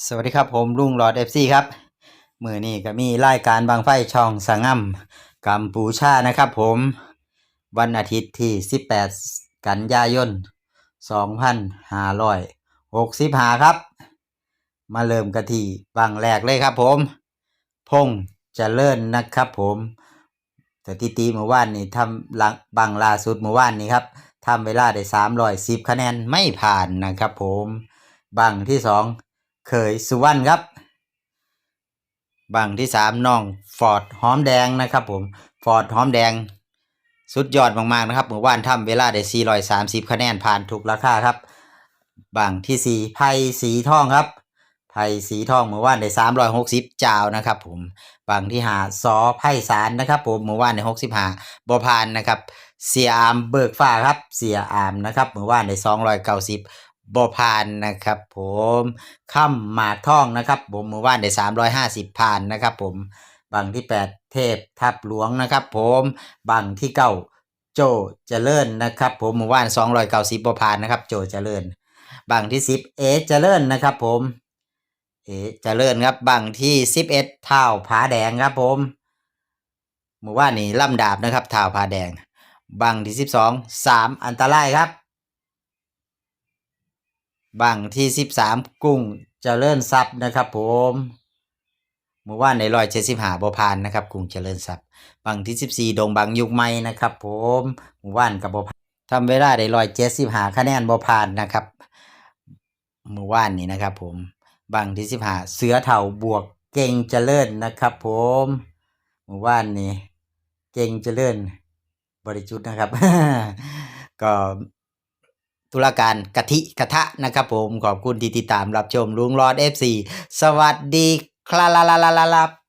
สวัสดีครับผมลุงหลอดเอฟซีครับมือนี้ก็มีรายการบางไฟช่องสังง่ำกัมพูชานะครับผมวันอาทิตย์ที่ 18 กันยายน 2565 ครับ มาเริ่มกันที่บางแรกเลยครับผม พงษ์เจริญนะครับผมสถิติเมื่อวานนี้ทำหลังบางล่าสุดเมื่อวานนี้ครับทำเวลาได้310คะแนนไม่ผ่านนะครับผมบังที่สอง เคยสุวรรณครับ บังที่สามน้องฟอร์ดหอมแดงนะครับผมฟอร์ดหอมแดง สุดยอดมากๆนะครับเมื่อวานทำเวลาได้430 คะแนนผ่านทุกราคาครับ บังที่สี่ไพ่สีทองครับไพ่สีทองเมื่อวานได้360จาวนะครับผมบังที่หาซอไพ่สารนะครับผมเมื่อวานได้65บอพานนะครับเสียอามเบิกฟ้าครับเสียอามนะครับเมื่อวานได้290 บอพานนะครับ ผมค่ำหมากทองนะครับ ผมมื่อวานได้350ผ่านนะครับ ผมบังที่8เทพทับหลวงนะครับ ผมบังที่9โจเจริญนะครับ ผมมื่อวาน290บอพานนะครับ โจเจริญบังที่10เอเจริญนะครับ ผมเอเจริญครับบังที่11เท้าผาแดงครับ ผมมื่อวานนี้ล่ำดาบนะครับเท้าผาแดงบังที่12 3อันตรายครับ บังที่13กุ้งเจริญทรัพย์นะครับ ผมเมื่อวานในร้อยเจ็ดสิบหาบพานนะครับกุ้งเจริญทรัพย์บังที่14ดงบังยุคใหม่นะครับ ผมเมื่อวานกับบพานทำเวลาได้ร้อยเจ็ดสิบหาคะแนนบพานนะครับเมื่อวานนี้นะครับ ผมบังที่สิบหาเสือเถาบวกเก่งเจริญนะครับ ผมเมื่อวานนี้เก่งเจริญบริจุดนะครับ ก็ ธุรการกะทิกะทะนะครับผมขอบคุณที่ติดตามรับชมลุงรอดเอฟซีสวัสดีครับ